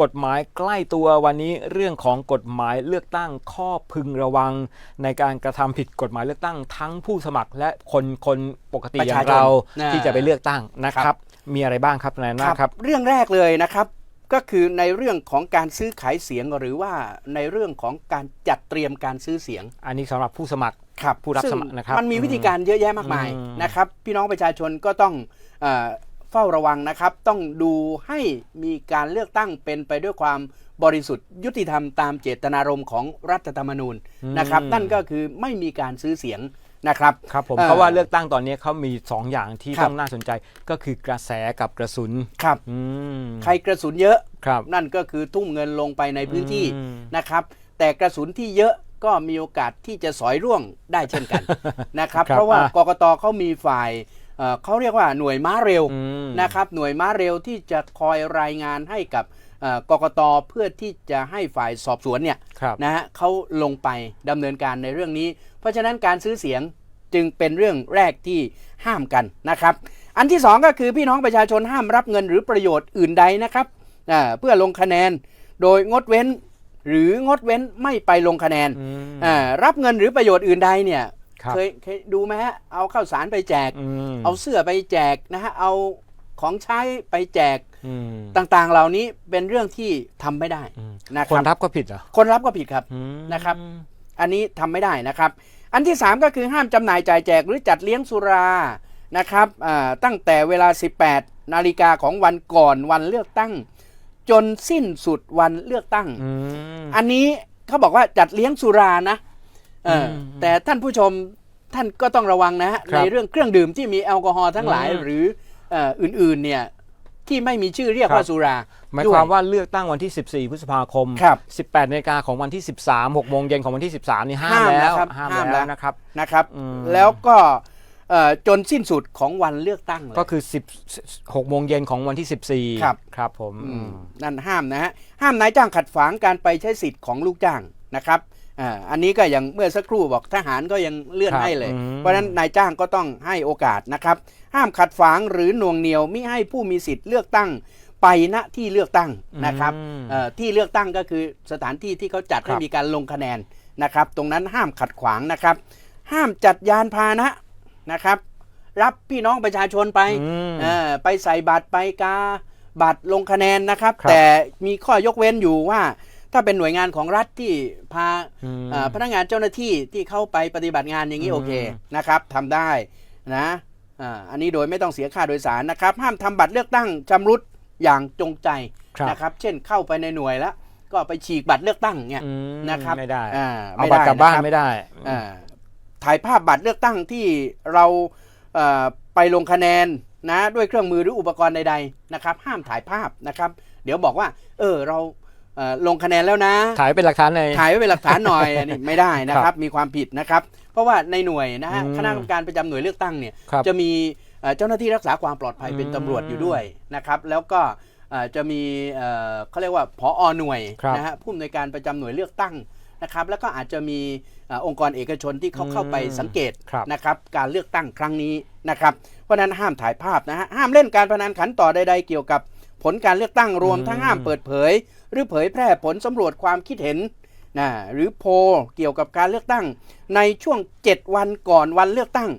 กฎหมายใกล้ตัววันนี้เรื่องของกฎหมายเลือกตั้งข้อพึงระวัง ในการกระทำผิดกฎหมายเลือกตั้งทั้งผู้สมัคร และคนคนปกติประอย่าชางชนเรานะที่จะไปเลือกตั้งนะคครัรับบมีอะไรบ้างครับนายอำนาจครับ เรื่องแรกเลยนะครับก็คือในเรื่องของการซื้อขายเสียงหรือว่าในเรื่องของการจัดเตรียมการซื้อเสียง อันนี้สำหรับผู้สมัครครับผู้รับซึ่งสมัครนะครับมันมีวิธีการเยอะแยะมากมายอืมนะครับ พี่น้องประชาชนก็ต้อง เอ่อเฝ้าระวังนะครับ ต้องดูให้มีการเลือกตั้งเป็นไปด้วยความบริสุทธิ์ยุติธรรมตามเจตนารมณ์ของรัฐธรรมนูญนะครับ นั่นก็คือไม่มีการซื้อเสียงนะครับครับผมเอ่อเพราะว่าเลือกตั้งตอนนี้เขามี 2 อย่างที่ครับต้องน่าสนใจก็คือกระแสกับกระสุนครับอืมใครกระสุนเยอะครับนั่นก็คือทุ่มเงินลงไปในพื้นที่อืมนะครับ แต่กระสุนที่เยอะก็มีโอกาสที่จะสอยร่วงได้เช่นกันนะครับครับเพราะว่าอะกกตเขามีฝ่าย เอ่อเขาเรียกว่าหน่วยม้าเร็วอืมนะครับหน่วยม้าเร็วที่จะคอยรายงานให้กับเอ่อกกตเพื่อที่จะให้ฝ่ายสอบสวนเนี่ยครับนะฮะเขาลงไปดำเนินการในเรื่องนี้ เพราะฉะนั้นการซื้อเสียงจึงเป็นเรื่องแรกที่ห้ามกันนะครับ อันที่สองก็คือพี่น้องประชาชนห้ามรับเงินหรือประโยชน์อื่นใดนะครับอ่าเพื่อลงคะแนนโดยงดเว้นหรืองดเว้นไม่ไปลงคะแนนอืมอ่ารับเงินหรือประโยชน์อื่นใดเนี่ยครับ เคยเคยดูไหมฮะ เอาข้าวสารไปแจกอืมเอาเสื้อไปแจกนะฮะ เอาของใช้ไปแจกอืมต่างๆ เหล่านี้เป็นเรื่องที่ทำไม่ได้อืมนะคคนรับรับก็ผิดเหรอคนรับก็ผิดครับอืมนะครับ อันนี้ทำไม่ได้นะครับ อันที่ 3 ก็คือห้ามจำหน่ายจ่ายแจกหรือจัดเลี้ยงสุรานะครับอ่าตั้งแต่เวลา 18 นาฬิกาของวันก่อนวันเลือกตั้ง จนสิ้นสุดวันเลือกตั้งอืมอันนี้เขาบอกว่าจัดเลี้ยงสุรานะ เอออมแต่ท่านผู้ชมท่านก็ต้องระวังนะฮะครับในเรื่องเครื่องดื่มที่มีแอลกอฮอล์ทั้งหลายอืมหรือเอ่ออื่นๆเนี่ยที่ไม่มีชื่อเรียกว่าครับสุราหมายด้ความว่าเลือกตั้งวันที่ 14 พฤษภาคมครับ18นาฬิกาของวันที่ 13 6โมงเย็นของวันที่ 13 นี่ห้ามห้ามแล้วนะครับห้ามห้ามแล้วแล้วนะครับนะครับอืมแล้วก็เอ่อจนสิ้นสุดของวันเลือกตั้งเลยก็คือ10 6โมงเย็นของวันที่ 14 ครับครับผมอือืมมนั่นห้ามนะฮะห้ามนายจ้างขัดขวางการไปใช้สิทธิ์ของลูกจ้างนะครับ อ่าอันนี้ก็อย่างเมื่อสักครู่บอกทหารก็ยังเลื่อนครับให้เลย อืม เพราะฉะนั้นนายจ้างก็ต้องให้โอกาสนะครับ ห้ามขัดขวางหรือหน่วงเหนียวมิให้ผู้มีสิทธิ์เลือกตั้งไปณที่เลือกตั้งนะครับอืม เอ่อที่เลือกตั้งก็คือสถานที่ที่เขาจัดคให้รับมีการลงคะแนนนะครับ ตรงนั้นห้ามขัดขวางนะครับ ห้ามจัดยานพาหนะนะครับ รับพี่น้องประชาชนไปอืมเอ่อไปใส่บัตรไปกาบัตรลงคะแนนนะครับ ครับ แต่มีข้อยกเว้นอยู่ว่า ถ้าเป็นหน่วยงานของรัฐที่พาอืมเอ่อพนักงานเจ้าหน้าที่ที่เข้าไปปฏิบัติงานอย่างนี้อืมโอเคนะครับทำได้นะอ่าอันนี้โดยไม่ต้องเสียค่าโดยสารนะครับ ห้ามทำบัตรเลือกตั้งชำรุดอย่างจงใจครับนะครับ เช่นเข้าไปในหน่วยแล้ว ก็ไปฉีกบัตรเลือกตั้งเนี่ยอืมนะครับไม่ได้อ่าเอาบัตรกลับบ้านนะครับไม่ได้อ่าถ่ายภาพบัตรเลือกตั้งที่เราเอ่อไปลงคะแนนนะด้วยเครื่องมือหรืออุปกรณ์ใดๆนะครับ ห้ามถ่ายภาพนะครับ เดี๋ยวบอกว่า เออเราเอ่อ ลงคะแนนแล้วนะถ่ายเป็นหลักฐานในถ่ายไว้เป็นหลักฐานหน่อยอันนี้ไม่ได้นะครับ มีความผิดนะครับ เพราะว่าในหน่วยนะฮะอืมคณะกรรมการประจำหน่วยเลือกตั้งเนี่ยครับจะมีเอ่อเจ้าหน้าที่รักษาความปลอดภัยเป็นอืมตำรวจอยู่ด้วยนะครับ แล้วก็เอ่อจะมีเอ่อเขาเรียกว่าผอหน่วยครับนะฮะผู้อำนวยการประจำหน่วยเลือกตั้งนะครับ แล้วก็อาจจะมีเอ่อองค์กรเอกชนที่เขาอืมเข้าไปสังเกตครับนะครับ การเลือกตั้งครั้งนี้นะครับ เพราะฉะนั้นห้ามถ่ายภาพนะฮะห้ามเล่นการพนันขันต่อใดๆเกี่ยวกับ ผลการเลือกตั้งรวมทั้งห้ามเปิดเผย หรือเผยแพร่ผลสำรวจความคิดเห็นนะหรือโพลเกี่ยวกับการเลือกตั้ง ในช่วง 7 วันก่อนวันเลือกตั้ง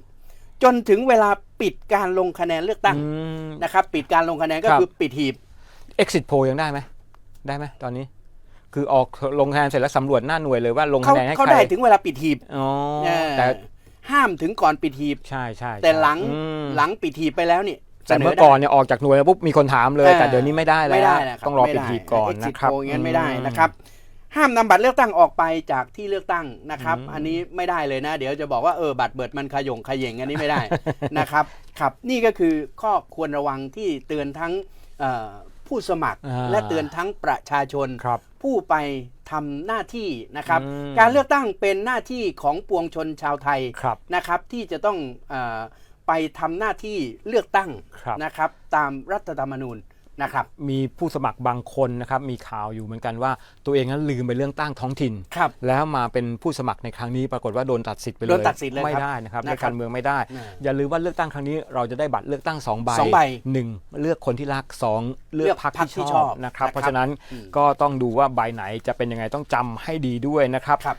จนถึงเวลาปิดการลงคะแนนเลือกตั้งอืมนะครับ ปิดการลงคะแนนก็ครับคือปิดหีบ exit poll ยังได้ไหมได้ไหมตอนนี้ คือออกลงคะแนนเสร็จแล้วสำรวจหน้าหน่วยเลยว่าลงเขาคะแนนให้เขาใครได้ถึงเวลาปิดหีบอ๋อเออแต่ห้ามถึงก่อนปิดหีบใช่ใช่แต่หลังอืมหลังปิดหีบไปแล้วนี่ แต่เมื่อสได้ก่อนเนี่ยออกจากหน่วยแล้วปุ๊บมีคนถามเลยเออแต่เดี๋ยวนี้ไม่ได้แล้วไม่ได้นะครับต้องรอไม่ปิดได้หีบก่อน exit นะครับ poll อย่างนั้นไม่ได้อืนะครับ ห้ามนำบัตรเลือกตั้งออกไปจากที่เลือกตั้งนะครับอืมอันนี้ไม่ได้เลยนะ เดี๋ยวจะบอกว่าเออบัตรเบิดมันขยงขยงอันนี้ไม่ได้นะครับครับนี่ก็คือข้อควรระวังที่เตือนทั้งเอ่อผู้สมัครอ่าและเตือนทั้งประชาชนครับผู้ไปทำหน้าที่นะครับอืมการเลือกตั้งเป็นหน้าที่ของปวงชนชาวไทยครับนะครับ ที่จะต้องเออ ไปทำหน้าที่เลือกตั้งครับนะครับ ตามรัฐธรรมนูญนะครับมีผู้สมัครบางคนนะครับมีข่าวอยู่เหมือนกันว่าตัวเองนั้นลืมไปเรื่องตั้งท้องถิ่นครับแล้วมาเป็นผู้สมัครในครั้งนี้ปรากฏว่าโดนตัดสิทธิ์ไปเลยโดนตัดสิทธิ์เลยไม่ครับได้นะครับนะในครับการเมืองไม่ได้อ่าอย่าลืมว่าเลือกตั้งครั้งนี้เราจะได้บัตรเลือกตั้งสองใบสองใบหนึ่งเลือกคนที่รักสองเลือกพรรคพรรคที่ที่ชชออบบนะครับนะครับเพราะฉะนั้นอืมก็ต้องดูว่าใบไหนจะเป็นยังไงต้องจำให้ดีด้วยนะครับครับ